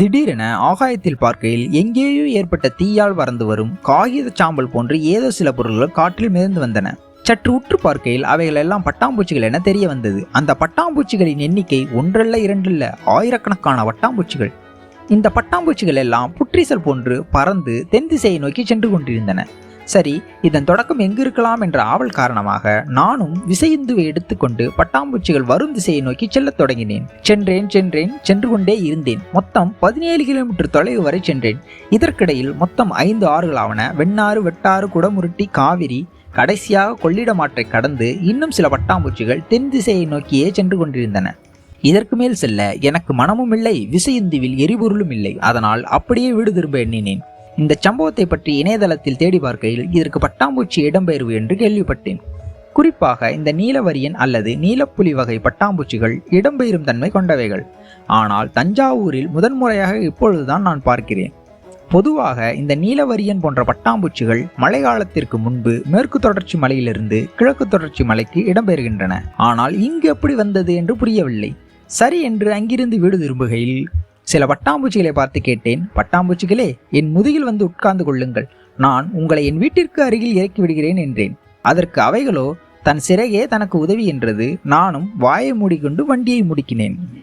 திடீரென ஆகாயத்தில் பார்க்கையில் எங்கேயோ ஏற்பட்ட தீயால் வறந்து வரும் காகித சாம்பல் போன்று ஏதோ சில பொருள்கள் காற்றில் மிதந்து வந்தன. சற்று உற்று பார்க்கையில் அவைகள் எல்லாம் பட்டாம்பூச்சிகள் என தெரிய வந்தது. அந்த பட்டாம்பூச்சிகளின் எண்ணிக்கை ஒன்றல்ல இரண்டல்ல ஆயிரக்கணக்கான பட்டாம்பூச்சிகள். இந்த பட்டாம்பூச்சிகள் எல்லாம் புற்றீசல் போன்று பறந்து தென் திசையை நோக்கி சென்று கொண்டிருந்தன. சரி இதன் தொடக்கம் எங்கு இருக்கலாம் என்ற ஆவல் காரணமாக நானும் விசையுந்துவை எடுத்துக்கொண்டு பட்டாம்பூச்சிகள் வரும் திசையை நோக்கி செல்லத் தொடங்கினேன். சென்றேன் சென்றேன் சென்று கொண்டே இருந்தேன். மொத்தம் பதினேழு கிலோமீட்டர் தொலைவு வரை சென்றேன். இதற்கிடையில் மொத்தம் ஐந்து ஆறுகளாவன வெண்ணாறு வெட்டாறு குடமுருட்டி காவிரி கடைசியாக கொள்ளிடமாற்றை கடந்து இன்னும் சில பட்டாம்பூச்சிகள் தென் திசையை நோக்கியே சென்று கொண்டிருந்தன. இதற்கு மேல் செல்ல எனக்கு மனமும் இல்லை விசையுந்துவில் எரிபொருளும் இல்லை. அதனால் அப்படியே வீடு திரும்ப எண்ணினேன். இந்த சம்பவத்தை பற்றி இணையதளத்தில் தேடி பார்க்கையில் இதற்கு பட்டாம்பூச்சி இடம்பெயர்வு என்று கேள்விப்பட்டேன். குறிப்பாக இந்த நீலவரியன் அல்லது நீலப்புலி வகை பட்டாம்பூச்சிகள் இடம்பெயரும் தன்மை கொண்டவைகள். ஆனால் தஞ்சாவூரில் முதன்முறையாக இப்பொழுதுதான் நான் பார்க்கிறேன். பொதுவாக இந்த நீலவரியன் போன்ற பட்டாம்பூச்சிகள் மழை காலத்திற்கு முன்பு மேற்கு தொடர்ச்சி மலையிலிருந்து கிழக்கு தொடர்ச்சி மலைக்கு இடம்பெறுகின்றன ஆனால் இங்கு எப்படி வந்தது என்று புரியவில்லை. சரி என்று அங்கிருந்து வீடு திரும்புகையில் சில பட்டாம்பூச்சிகளை பார்த்து கேட்டேன். பட்டாம்பூச்சிகளே என் முதுகில் வந்து உட்கார்ந்து கொள்ளுங்கள். நான் உங்களை என் வீட்டிற்கு அருகில் இறக்கி விடுகிறேன் என்றேன். அதற்கு அவைகளோ தன் சிறகே தனக்கு உதவி என்றது. நானும் வாயை மூடிக்கொண்டு வண்டியை முடுக்கினேன்.